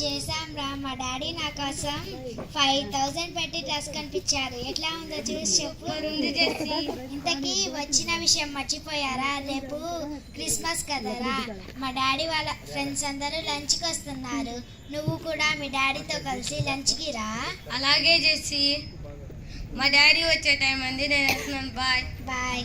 చేసాం రా. మా డాడీ నా కోసం ఫైవ్ థౌజండ్ పెట్టి డ్రెస్ కనిపించారు. ఎట్లా ఉందో చూసి చెప్పు. ఇంతకీ వచ్చిన విషయం మర్చిపోయారా? రేపు క్రిస్మస్ కదరా మా డాడీ వాళ్ళ ఫ్రెండ్స్ అందరూ లంచ్కి వస్తున్నారు. నువ్వు కూడా మీ డాడీతో కలిసి లంచ్కి రా. అలాగే జెస్సీ. మా డాడీ వచ్చే టైం అంది నేను వెళ్తున్నాను. బాయ్. బాయ్.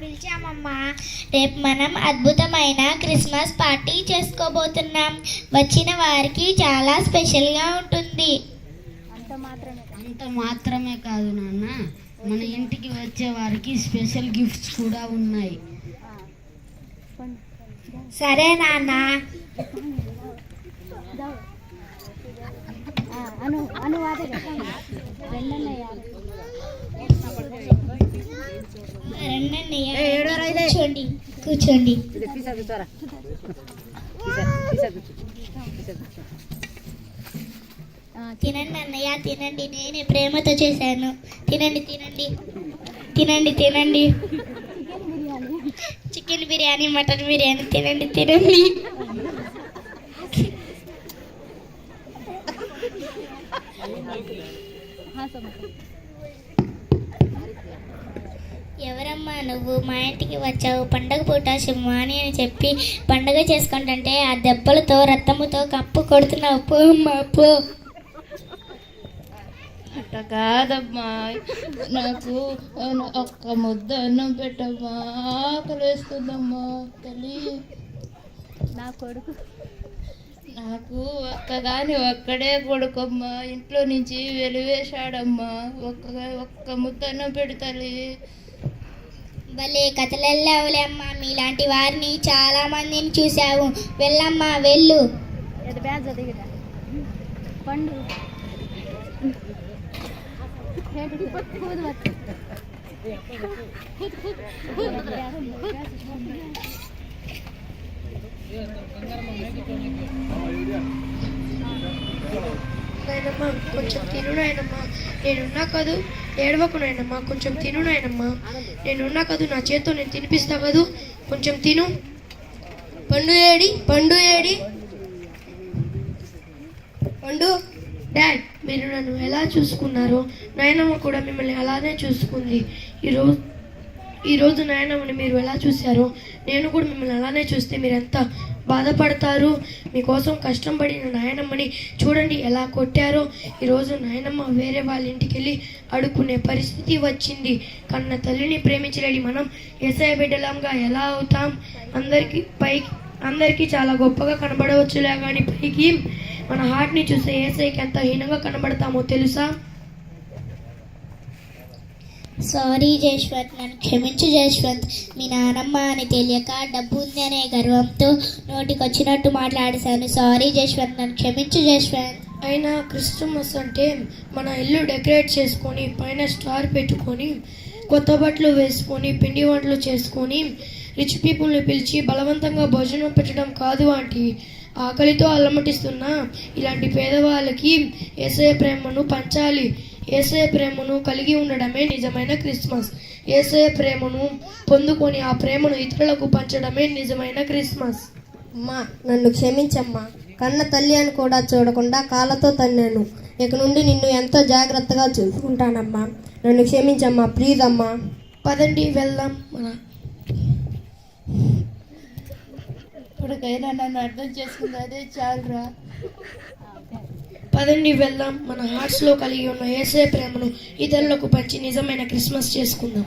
పిలిచామమ్మా. రేపు మనం అద్భుతమైన క్రిస్మస్ పార్టీ చేసుకోబోతున్నాం. వచ్చిన వారికి చాలా స్పెషల్గా ఉంటుంది. అంత మాత్రమే అంత మాత్రమే కాదు నాన్న. మన ఇంటికి వచ్చే వారికి స్పెషల్ గిఫ్ట్స్ కూడా ఉన్నాయి. సరే నాన్న. అను యారు రండన్నయ్య. కూర్చోండి కూర్చోండి. తినండి అన్నయ్య తినండి. నేనే ప్రేమతో చేశాను. తినండి తినండి. తినండి తినండి. చికెన్ బిర్యానీ మటన్ బిర్యానీ తినండి తినండి. ఎవరమ్మా నువ్వు మా ఇంటికి వచ్చావు. పండగ పూట సింహాని అని చెప్పి పండగ చేసుకుంటుంటే ఆ దెబ్బలతో రక్తముతో కప్పు కొడుతున్నావు. పో అమ్మా పో. అట్ట కాదమ్మా. నాకు ఒక్క ముద్ద అన్నం పెట్టమ్మా. ఆకలేస్తుందమ్మా. తల్లి. నా కొడుకు. నాకు ఒక్కగాని ఒక్కడే కొడుకమ్మా. ఇంట్లో నుంచి వెలివేశాడమ్మా. ఒక్క ఒక్క ముద్ద అన్నం పెడతల్లి భలే కథలెళ్ళావులే అమ్మా. మీలాంటి వారిని చాలా మందిని చూసావు వెళ్ళమ్మా వెళ్ళు. పండు. నాయనమ్మా కొంచెం తిను నాయనమ్మా. నేనున్నా కదూ? ఏడవకు నాయనమ్మా కొంచెం తిను నాయనమ్మా. నేనున్నా కదూ? నా చేత్తో నేను తినిపిస్తా కదూ? కొంచెం తిను. పండు ఏడి పండు ఏడి. పండు. డాడ్ మీరు నన్ను ఎలా చూసుకున్నారో నాయనమ్మ కూడా మిమ్మల్ని అలానే చూసుకుంది. ఈరోజు ఈరోజు నాయనమ్మని మీరు ఎలా చూశారో నేను కూడా మిమ్మల్ని అలానే చూస్తే మీరు ఎంత బాధపడతారు. మీకోసం కష్టం పడిన నాయనమ్మని చూడండి ఎలా కొట్టారో. ఈరోజు నాయనమ్మ వేరే వాళ్ళ ఇంటికి వెళ్ళి అడుక్కునే పరిస్థితి వచ్చింది. కన్న తల్లిని ప్రేమించలేని మనం ఎస్ఐ బిడ్డలంగా ఎలా అవుతాం? అందరికీ పైకి అందరికీ చాలా గొప్పగా కనబడవచ్చులే కానీ పైకి మన హార్ట్ని చూస్తే ఏసైకి ఎంత హీనంగా కనబడతామో తెలుసా? సారీ జయశ్వంత్ నన్ను క్షమించు జయశ్వంత్ మీ నానమ్మ అని తెలియక డబ్బు ఉంది అనే గర్వంతో నోటికొచ్చినట్టు మాట్లాడేశాను. సారీ జయశ్వంత్ నన్ను క్షమించు జయశ్వంత్ అయినా క్రిస్టమస్ అంటే మన ఇల్లు డెకరేట్ చేసుకొని పైన స్టార్ పెట్టుకొని కొత్త బట్టలు వేసుకొని పిండి వంటలు చేసుకొని రిచ్ పీపుల్ని పిలిచి బలవంతంగా భోజనం పెట్టడం కాదు ఆంటీ. ఆకలితో అల్లమటిస్తున్న ఇలాంటి పేదవాళ్ళకి ఏసే ప్రేమను పంచాలి. ఏసే ప్రేమను కలిగి ఉండడమే నిజమైన క్రిస్మస్. ఏసే ప్రేమను పొందుకొని ఆ ప్రేమను ఇతరులకు పంచడమే నిజమైన క్రిస్మస్. అమ్మా నన్ను క్షమించమ్మా. కన్న తల్లి అని కూడా చూడకుండా కాళ్ళతో తన్నాను. ఇక నుండి నిన్ను ఎంతో జాగ్రత్తగా చూసుకుంటానమ్మా. నన్ను క్షమించమ్మా ప్లీజ్ అమ్మా. పదండి వెళ్దాం. మన ఇప్పటికైనా నన్ను అర్థం చేసుకుంది అదే చాలురా. పదండి వెళ్దాం మన హార్ట్స్లో కలిగి ఉన్న ఏసే ప్రేమను ఇతరులకు పంచి నిజమైన క్రిస్మస్ చేసుకుందాం